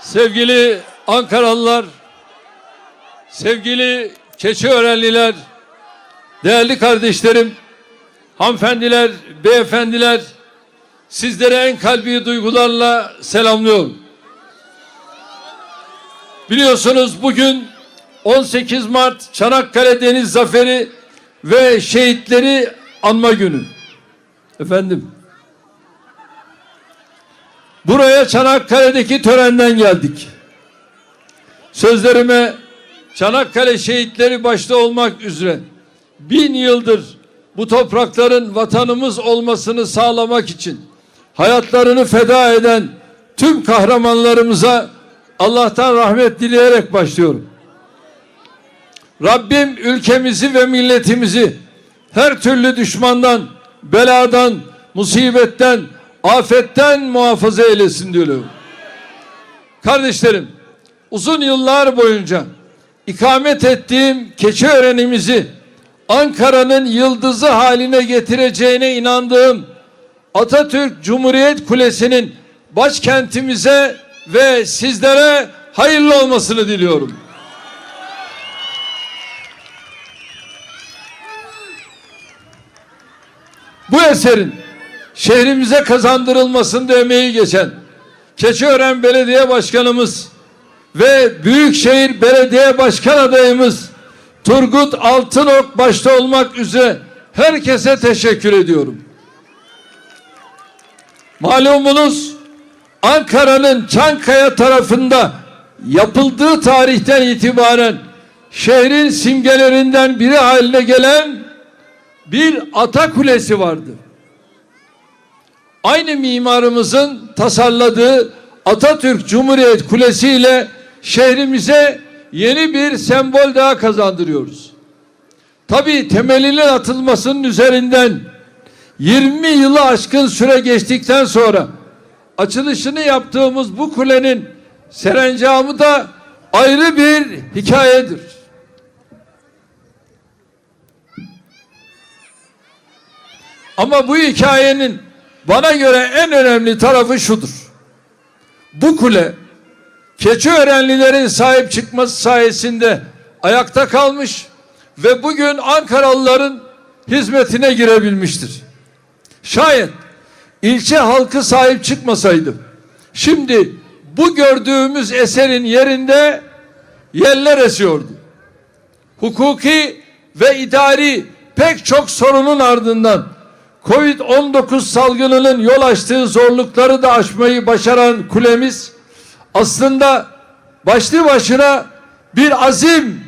Sevgili Ankaralılar, sevgili Keçiörenliler, değerli kardeşlerim, hanımefendiler, beyefendiler, sizlere en kalbi duygularla selamlıyorum. Biliyorsunuz bugün 18 Mart Çanakkale Deniz Zaferi ve şehitleri anma günü. Efendim. Buraya Çanakkale'deki törenden geldik. Sözlerime Çanakkale şehitleri başta olmak üzere bin yıldır bu toprakların vatanımız olmasını sağlamak için hayatlarını feda eden tüm kahramanlarımıza Allah'tan rahmet dileyerek başlıyorum. Rabbim ülkemizi ve milletimizi her türlü düşmandan, beladan, musibetten, afetten muhafaza eylesin diyorum. Kardeşlerim, uzun yıllar boyunca ikamet ettiğim Keçiören'imizi Ankara'nın yıldızı haline getireceğine inandığım Atatürk Cumhuriyet Kulesi'nin başkentimize ve sizlere hayırlı olmasını diliyorum. Bu eserin şehrimize kazandırılmasında emeği geçen Keçiören Belediye Başkanımız ve Büyükşehir Belediye Başkan adayımız Turgut Altınok başta olmak üzere herkese teşekkür ediyorum. Malumunuz Ankara'nın Çankaya tarafında yapıldığı tarihten itibaren şehrin simgelerinden biri haline gelen bir ata kulesi vardı. Aynı mimarımızın tasarladığı Atatürk Cumhuriyet Kulesi ile şehrimize yeni bir sembol daha kazandırıyoruz. Tabii temelinin atılmasının üzerinden 20 yılı aşkın süre geçtikten sonra açılışını yaptığımız bu kulenin serencamı da ayrı bir hikayedir. Ama bu hikayenin bana göre en önemli tarafı şudur. Bu kule Keçiörenlilerin sahip çıkması sayesinde ayakta kalmış ve bugün Ankaralıların hizmetine girebilmiştir. Şayet ilçe halkı sahip çıkmasaydı şimdi bu gördüğümüz eserin yerinde yeller esiyordu. Hukuki ve idari pek çok sorunun ardından Covid-19 salgınının yol açtığı zorlukları da aşmayı başaran kulemiz aslında başlı başına bir azim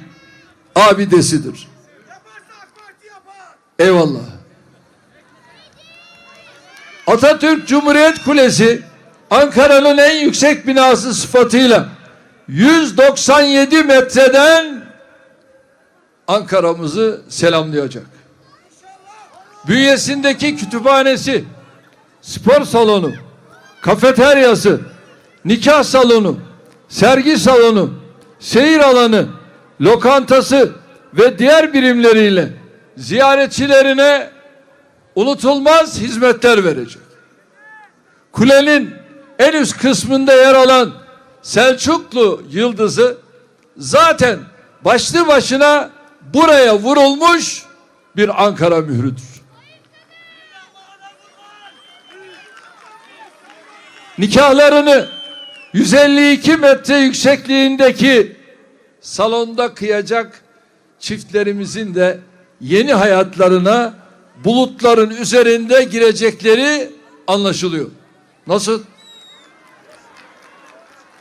abidesidir. Eyvallah. Atatürk Cumhuriyet Kulesi Ankara'nın en yüksek binası sıfatıyla 197 metreden Ankara'mızı selamlayacak. Bünyesindeki kütüphanesi, spor salonu, kafeteryası, nikah salonu, sergi salonu, seyir alanı, lokantası ve diğer birimleriyle ziyaretçilerine unutulmaz hizmetler verecek. Kulenin en üst kısmında yer alan Selçuklu yıldızı zaten başlı başına buraya vurulmuş bir Ankara mührüdür. Nikahlarını 152 metre yüksekliğindeki salonda kıyacak çiftlerimizin de yeni hayatlarına bulutların üzerinde girecekleri anlaşılıyor. Nasıl?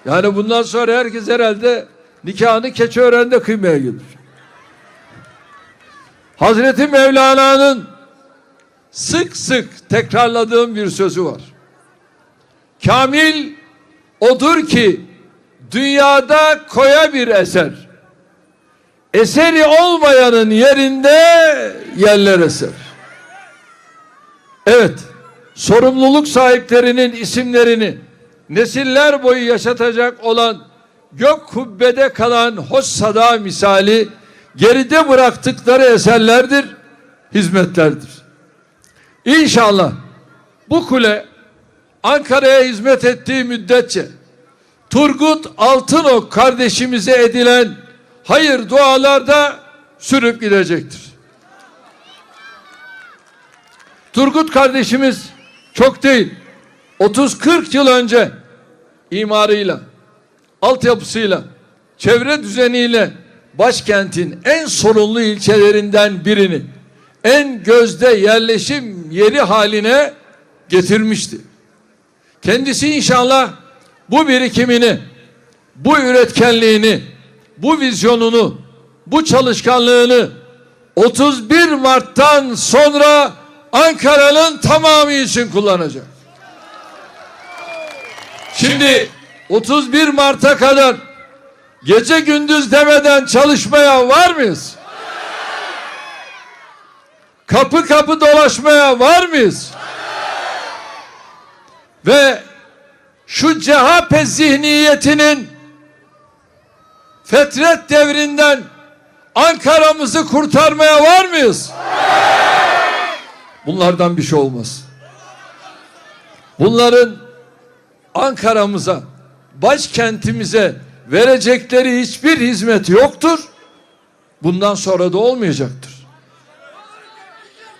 Yani bundan sonra herkes herhalde nikahını Keçiören'de kıymaya gelir. Hazreti Mevlana'nın sık sık tekrarladığım bir sözü var. Kamil odur ki dünyada koya bir eser. Eseri olmayanın yerinde yerler eser. Evet, sorumluluk sahiplerinin isimlerini nesiller boyu yaşatacak olan gök kubbede kalan hoş sada misali geride bıraktıkları eserlerdir, hizmetlerdir. İnşallah bu kule Ankara'ya hizmet ettiği müddetçe Turgut Altınok kardeşimize edilen hayır dualarda sürüp gidecektir. Turgut kardeşimiz çok değil 30-40 yıl önce imarıyla, altyapısıyla, çevre düzeniyle başkentin en sorunlu ilçelerinden birini en gözde yerleşim yeri haline getirmişti. Kendisi inşallah bu birikimini, bu üretkenliğini, bu vizyonunu, bu çalışkanlığını 31 Mart'tan sonra Ankara'nın tamamı için kullanacak. Şimdi 31 Mart'a kadar gece gündüz demeden çalışmaya var mıyız? Kapı kapı dolaşmaya var mıyız? Ve şu CHP zihniyetinin fetret devrinden Ankara'mızı kurtarmaya var mıyız? Bunlardan bir şey olmaz. Bunların Ankara'mıza, başkentimize verecekleri hiçbir hizmet yoktur. Bundan sonra da olmayacaktır.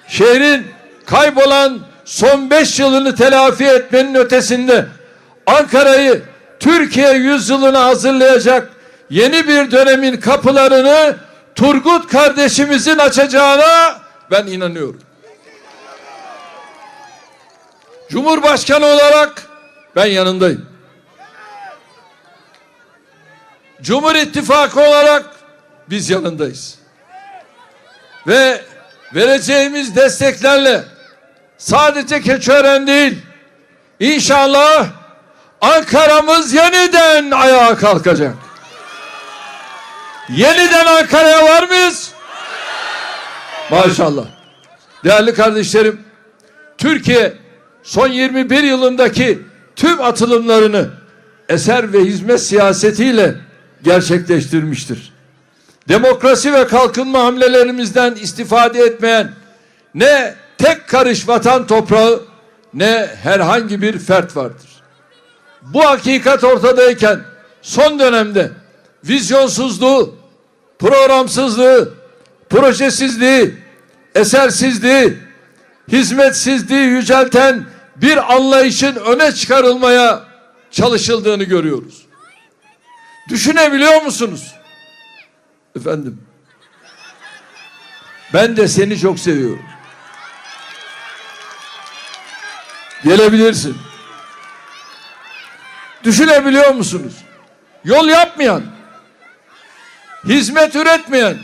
Şehrin kaybolan son beş yılını telafi etmenin ötesinde Ankara'yı Türkiye yüzyılına hazırlayacak yeni bir dönemin kapılarını Turgut kardeşimizin açacağına ben inanıyorum. Cumhurbaşkanı olarak ben yanındayım. Cumhur İttifakı olarak biz yanındayız. Ve vereceğimiz desteklerle sadece Keçiören değil, inşallah Ankara'mız yeniden ayağa kalkacak. Yeniden Ankara'ya var mıyız? Maşallah. Değerli kardeşlerim, Türkiye son 21 yılındaki tüm atılımlarını eser ve hizmet siyasetiyle gerçekleştirmiştir. Demokrasi ve kalkınma hamlelerimizden istifade etmeyen ne tek karış vatan toprağı ne herhangi bir fert vardır. Bu hakikat ortadayken son dönemde vizyonsuzluğu, programsızlığı, projesizliği, esersizliği, hizmetsizliği yücelten bir anlayışın öne çıkarılmaya çalışıldığını görüyoruz. Düşünebiliyor musunuz? Efendim. Ben de seni çok seviyorum. Gelebilirsin. Düşünebiliyor musunuz? Yol yapmayan, hizmet üretmeyen,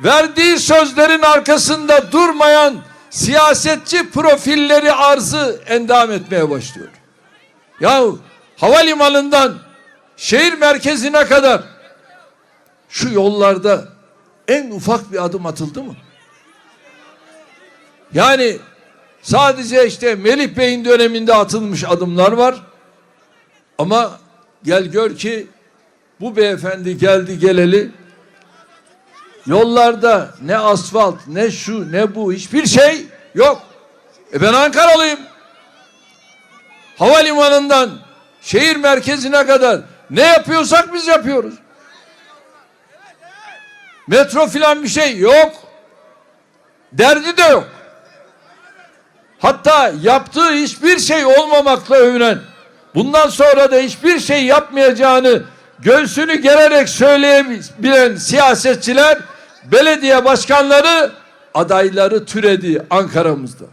verdiği sözlerin arkasında durmayan siyasetçi profilleri arzı endam etmeye başlıyor. Ya havalimanından şehir merkezine kadar şu yollarda en ufak bir adım atıldı mı? Yani sadece işte Melih Bey'in döneminde atılmış adımlar var. Ama gel gör ki bu beyefendi geldi geleli yollarda ne asfalt ne şu ne bu hiçbir şey yok. E ben Ankaralıyım. Havalimanından şehir merkezine kadar ne yapıyorsak biz yapıyoruz. Metro filan bir şey yok. Derdi de yok. Hatta yaptığı hiçbir şey olmamakla övünen, bundan sonra da hiçbir şey yapmayacağını göğsünü gererek söyleyebilen siyasetçiler, belediye başkanları, adayları türedi Ankara'mızda.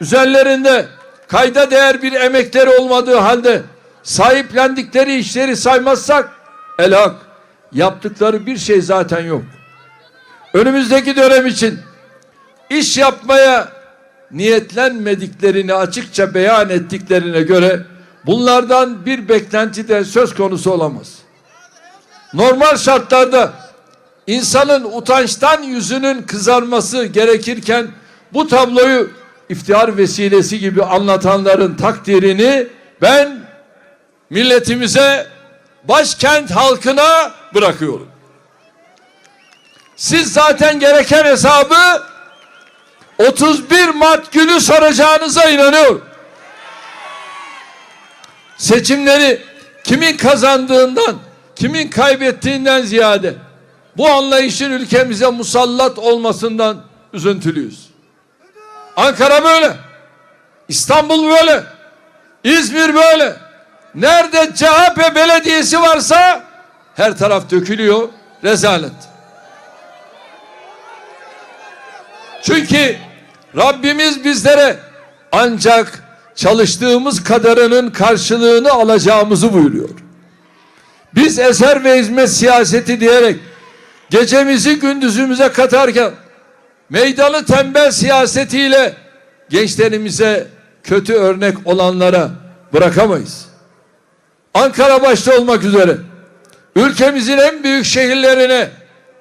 Üzerlerinde kayda değer bir emekleri olmadığı halde sahiplendikleri işleri saymazsak elhak yaptıkları bir şey zaten yok. Önümüzdeki dönem için iş yapmaya niyetlenmediklerini açıkça beyan ettiklerine göre bunlardan bir beklenti de söz konusu olamaz. Normal şartlarda insanın utançtan yüzünün kızarması gerekirken bu tabloyu iftihar vesilesi gibi anlatanların takdirini ben milletimize başkent halkına bırakıyorum. Siz zaten gereken hesabı 31 Mart günü soracağınıza inanıyorum. seçimleri kimin kazandığından, kimin kaybettiğinden ziyade bu anlayışın ülkemize musallat olmasından üzüntülüyüz. Ankara böyle. İstanbul böyle. İzmir böyle. Nerede CHP belediyesi varsa her taraf dökülüyor. Rezalet. Çünkü Rabbimiz bizlere ancak çalıştığımız kadarının karşılığını alacağımızı buyuruyor. Biz eser ve hizmet siyaseti diyerek gecemizi gündüzümüze katarken meydanı tembel siyasetiyle gençlerimize kötü örnek olanlara bırakamayız. Ankara başta olmak üzere ülkemizin en büyük şehirlerine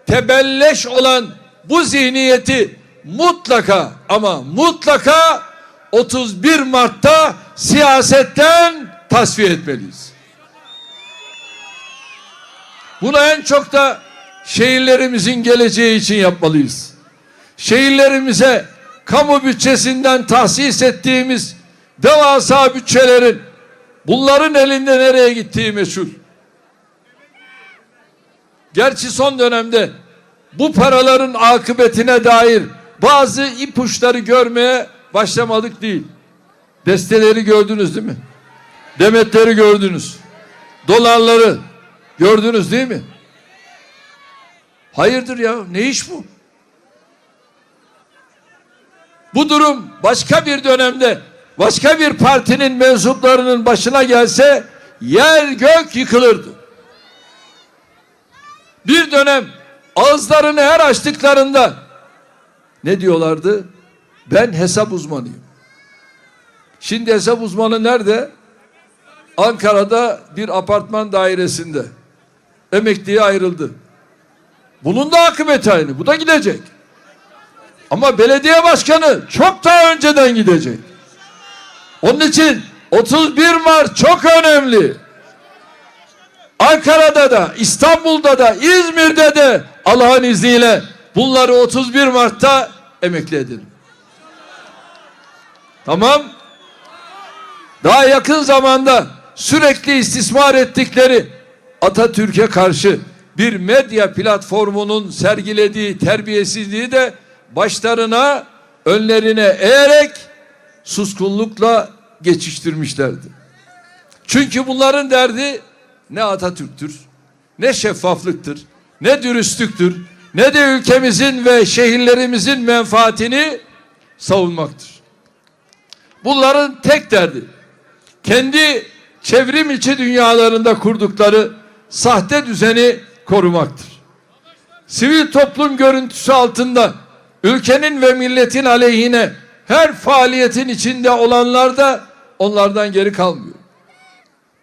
tebelleş olan bu zihniyeti mutlaka ama mutlaka 31 Mart'ta siyasetten tasfiye etmeliyiz. Bunu en çok da şehirlerimizin geleceği için yapmalıyız. Şehirlerimize kamu bütçesinden tahsis ettiğimiz devasa bütçelerin bunların elinde nereye gittiği meşhur. Gerçi son dönemde bu paraların akıbetine dair bazı ipuçları görmeye başlamadık değil. Desteleri gördünüz değil mi? Demetleri gördünüz. Dolarları gördünüz değil mi? Hayırdır ya? Ne iş bu? Bu durum başka bir dönemde başka bir partinin mensuplarının başına gelse yer gök yıkılırdı. Bir dönem ağızlarını her açtıklarında ne diyorlardı? Ben hesap uzmanıyım. Şimdi hesap uzmanı nerede? Ankara'da bir apartman dairesinde. Emekliye ayrıldı. Bunun da akıbeti aynı. Bu da gidecek. Ama belediye başkanı çok daha önceden gidecek. Onun için 31 Mart çok önemli. Ankara'da da, İstanbul'da da, İzmir'de de Allah'ın izniyle bunları 31 Mart'ta emekli edelim. Tamam. Daha yakın zamanda sürekli istismar ettikleri Atatürk'e karşı bir medya platformunun sergilediği terbiyesizliği de başlarına önlerine eğerek suskunlukla geçiştirmişlerdi. Çünkü bunların derdi ne Atatürk'tür, ne şeffaflıktır, ne dürüstlüktür, ne de ülkemizin ve şehirlerimizin menfaatini savunmaktır. Bunların tek derdi kendi çevrim içi dünyalarında kurdukları sahte düzeni korumaktır. Sivil toplum görüntüsü altında ülkenin ve milletin aleyhine her faaliyetin içinde olanlar da onlardan geri kalmıyor.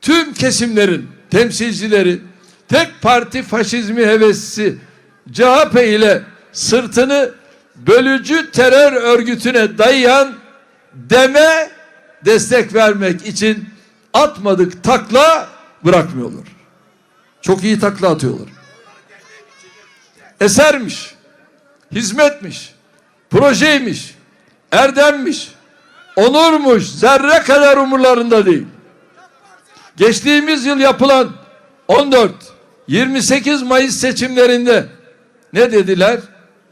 Tüm kesimlerin temsilcileri tek parti faşizmi hevesisi CHP ile sırtını bölücü terör örgütüne dayayan deme destek vermek için atmadık takla bırakmıyorlar. Çok iyi takla atıyorlar. Esermiş, hizmetmiş, projeymiş, erdemmiş, onurmuş, zerre kadar umurlarında değil. Geçtiğimiz yıl yapılan 14 28 Mayıs seçimlerinde ne dediler?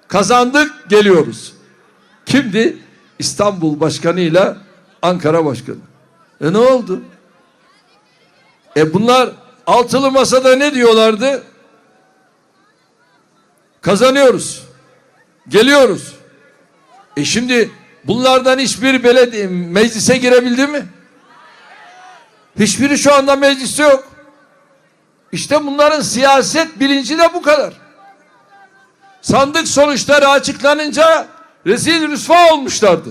Kazandık, geliyoruz. Kimdi? İstanbul Başkanı ile Ankara Başkanı. E ne oldu? E bunlar altılı masada ne diyorlardı? Kazanıyoruz. Geliyoruz. E şimdi bunlardan hiçbir belediye meclise girebildi mi? Hiçbiri şu anda mecliste yok. İşte bunların siyaset bilinci de bu kadar. Sandık sonuçları açıklanınca rezil rüsva olmuşlardı.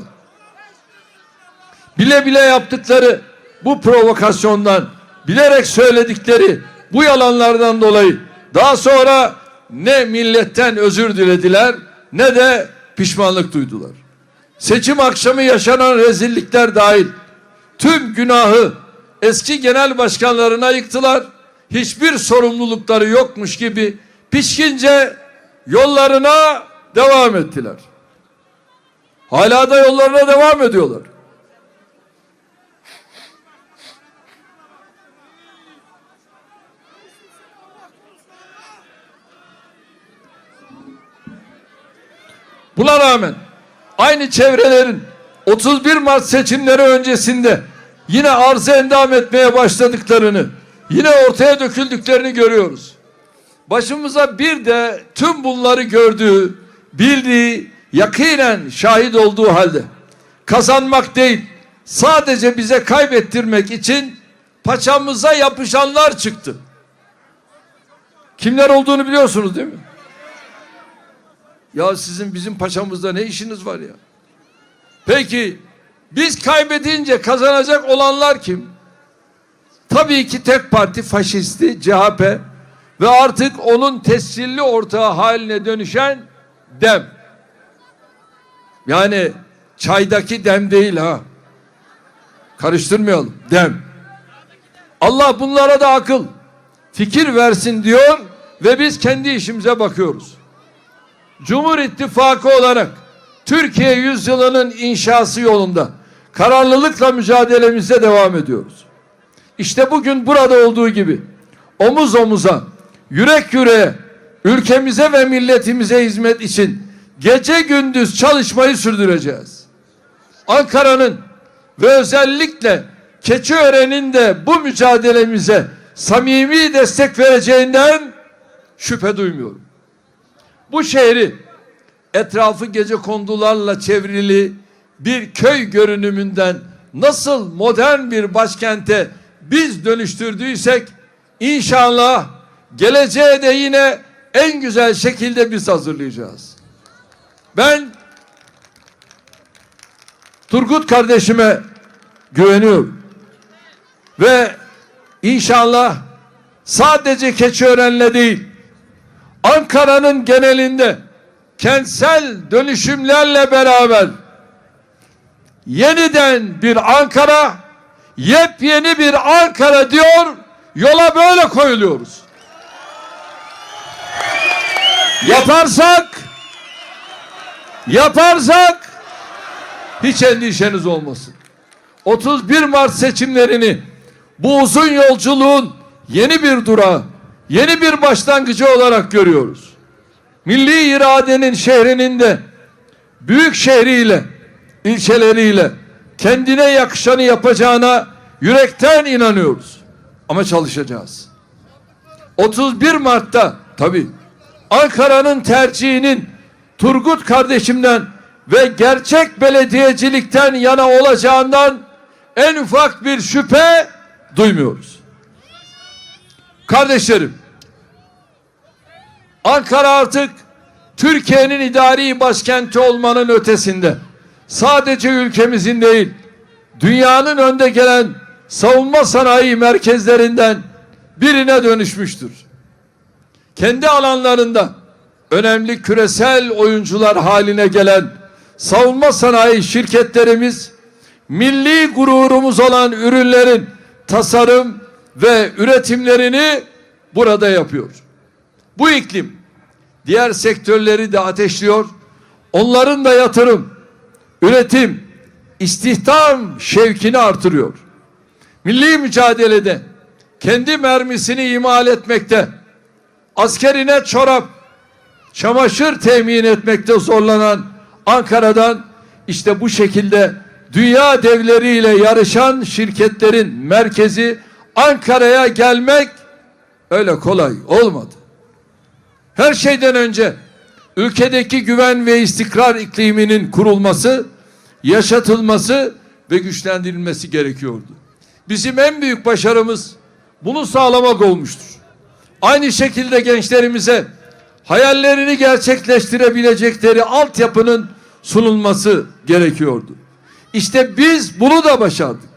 Bile bile yaptıkları bu provokasyondan, bilerek söyledikleri bu yalanlardan dolayı daha sonra ne milletten özür dilediler ne de pişmanlık duydular. Seçim akşamı yaşanan rezillikler dahil tüm günahı eski genel başkanlarına yıktılar. Hiçbir sorumlulukları yokmuş gibi pişkince yollarına devam ettiler. Hala da yollarına devam ediyorlar. Buna rağmen aynı çevrelerin 31 Mart seçimleri öncesinde yine arzı endam etmeye başladıklarını, yine ortaya döküldüklerini görüyoruz. Başımıza bir de tüm bunları gördüğü, bildiği, yakinen şahit olduğu halde kazanmak değil, sadece bize kaybettirmek için paçamıza yapışanlar çıktı. Kimler olduğunu biliyorsunuz değil mi? Ya sizin bizim paçamızda ne işiniz var ya? Peki biz kaybedince kazanacak olanlar kim? Tabii ki tek parti faşisti CHP ve artık onun tescilli ortağı haline dönüşen dem. Yani çaydaki dem değil ha. Karıştırmayalım. Dem. Allah bunlara da akıl, fikir versin diyor ve biz kendi işimize bakıyoruz. Cumhur İttifakı olarak Türkiye yüzyılının inşası yolunda kararlılıkla mücadelemize devam ediyoruz. İşte bugün burada olduğu gibi omuz omuza, yürek yüreğe, ülkemize ve milletimize hizmet için gece gündüz çalışmayı sürdüreceğiz. Ankara'nın ve özellikle Keçiören'in de bu mücadelemize samimi destek vereceğinden şüphe duymuyorum. Bu şehri etrafı gece kondularla çevrili bir köy görünümünden nasıl modern bir başkente biz dönüştürdüysek inşallah geleceğe de yine en güzel şekilde biz hazırlayacağız. Ben Turgut kardeşime güveniyorum. Ve inşallah sadece Keçiören'le değil Ankara'nın genelinde kentsel dönüşümlerle beraber yeniden bir Ankara, yepyeni bir Ankara diyor, yola böyle koyuluyoruz. Yaparsak, yaparsak hiç endişeniz olmasın. 31 Mart seçimlerini bu uzun yolculuğun yeni bir durağı, yeni bir başlangıcı olarak görüyoruz. Milli iradenin şehrinin de büyük şehriyle, ilçeleriyle kendine yakışanı yapacağına yürekten inanıyoruz. Ama çalışacağız. 31 Mart'ta tabi Ankara'nın tercihinin Turgut kardeşimden ve gerçek belediyecilikten yana olacağından en ufak bir şüphe duymuyoruz. Kardeşlerim, Ankara artık Türkiye'nin idari başkenti olmanın ötesinde. Sadece ülkemizin değil, dünyanın önde gelen savunma sanayi merkezlerinden birine dönüşmüştür. Kendi alanlarında önemli küresel oyuncular haline gelen savunma sanayi şirketlerimiz milli gururumuz olan ürünlerin tasarım ve üretimlerini burada yapıyor. Bu iklim diğer sektörleri de ateşliyor. Onların da yatırım, üretim, istihdam şevkini artırıyor. Milli mücadelede kendi mermisini imal etmekte, askerine çorap, çamaşır temin etmekte zorlanan Ankara'dan işte bu şekilde dünya devleriyle yarışan şirketlerin merkezi Ankara'ya gelmek öyle kolay olmadı. Her şeyden önce ülkedeki güven ve istikrar ikliminin kurulması, yaşatılması ve güçlendirilmesi gerekiyordu. Bizim en büyük başarımız bunu sağlamak olmuştur. Aynı şekilde gençlerimize hayallerini gerçekleştirebilecekleri altyapının sunulması gerekiyordu. İşte biz bunu da başardık.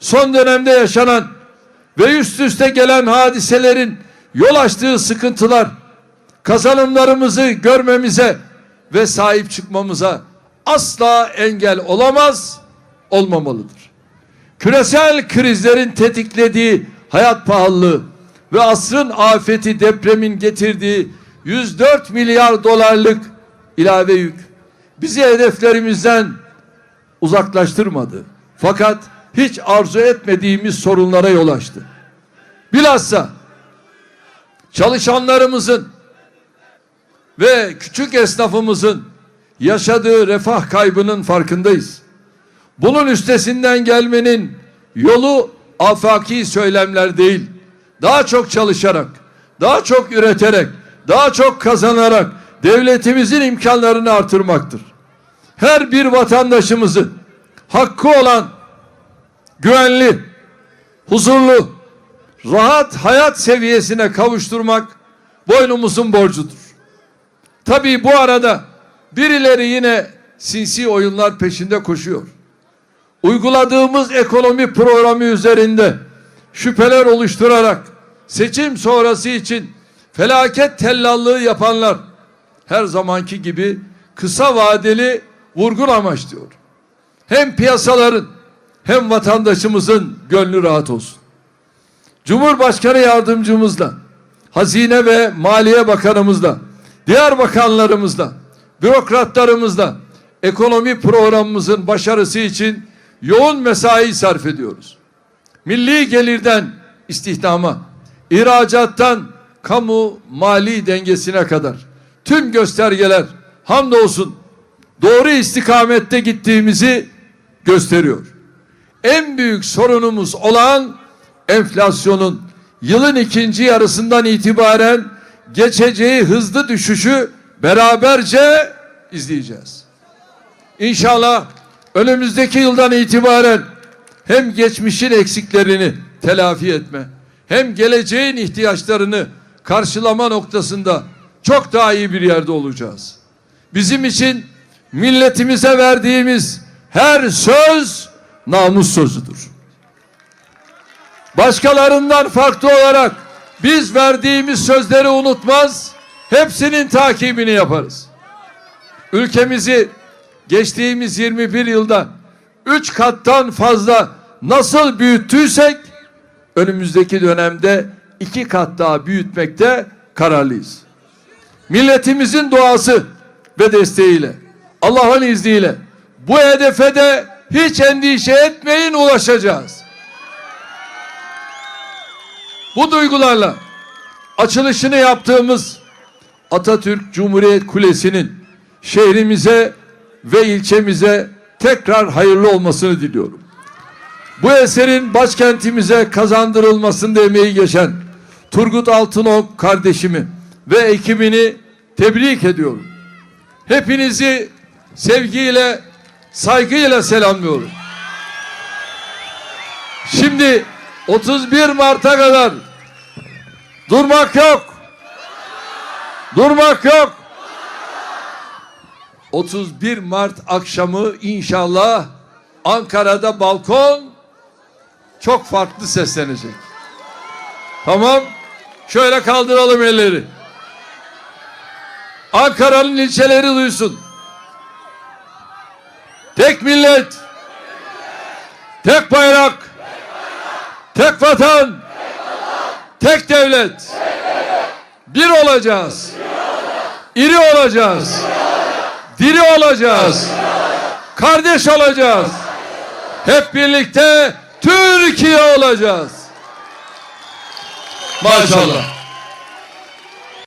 Son dönemde yaşanan ve üst üste gelen hadiselerin yol açtığı sıkıntılar kazanımlarımızı görmemize ve sahip çıkmamıza asla engel olamaz, olmamalıdır. Küresel krizlerin tetiklediği hayat pahalılığı ve asrın afeti depremin getirdiği 104 milyar dolarlık ilave yük bizi hedeflerimizden uzaklaştırmadı. Fakat hiç arzu etmediğimiz sorunlara yol açtı. Bilhassa çalışanlarımızın ve küçük esnafımızın yaşadığı refah kaybının farkındayız. Bunun üstesinden gelmenin yolu afaki söylemler değil. Daha çok çalışarak, daha çok üreterek, daha çok kazanarak devletimizin imkanlarını artırmaktır. Her bir vatandaşımızın hakkı olan güvenli, huzurlu, rahat hayat seviyesine kavuşturmak boynumuzun borcudur. Tabii bu arada birileri yine sinsi oyunlar peşinde koşuyor. Uyguladığımız ekonomi programı üzerinde şüpheler oluşturarak seçim sonrası için felaket tellallığı yapanlar her zamanki gibi kısa vadeli vurgun amaçlıyor. Hem piyasaların hem vatandaşımızın gönlü rahat olsun. Cumhurbaşkanı yardımcımızla, Hazine ve Maliye Bakanımızla, diğer bakanlarımızla, bürokratlarımızla ekonomi programımızın başarısı için yoğun mesai sarf ediyoruz. Milli gelirden istihdama, ihracattan kamu mali dengesine kadar tüm göstergeler hamdolsun doğru istikamette gittiğimizi gösteriyor. En büyük sorunumuz olan enflasyonun yılın ikinci yarısından itibaren geçeceği hızlı düşüşü beraberce izleyeceğiz. İnşallah önümüzdeki yıldan itibaren hem geçmişin eksiklerini telafi etme hem geleceğin ihtiyaçlarını karşılama noktasında çok daha iyi bir yerde olacağız. Bizim için milletimize verdiğimiz her söz namus sözüdür. Başkalarından farklı olarak biz verdiğimiz sözleri unutmaz, hepsinin takibini yaparız. Ülkemizi geçtiğimiz 21 yılda 3 kattan fazla nasıl büyüttüysek önümüzdeki dönemde iki kat daha büyütmekte kararlıyız. Milletimizin duası ve desteğiyle Allah'ın izniyle bu hedefe de hiç endişe etmeyin ulaşacağız. Bu duygularla açılışını yaptığımız Atatürk Cumhuriyet Kulesi'nin şehrimize ve ilçemize tekrar hayırlı olmasını diliyorum. Bu eserin başkentimize kazandırılmasında emeği geçen Turgut Altınok kardeşimi ve ekibini tebrik ediyorum. Hepinizi sevgiyle, saygıyla selamlıyorum. Şimdi 31 Mart'a kadar durmak yok. Durmak yok. 31 Mart akşamı inşallah Ankara'da balkon çok farklı seslenecek. Tamam. Şöyle kaldıralım elleri. Ankara'nın ilçeleri duysun. Tek millet. Tek bayrak. Tek vatan. Tek devlet. Bir olacağız. İri olacağız. Diri olacağız. Kardeş olacağız. Hep birlikte Türkiye olacağız. Maşallah.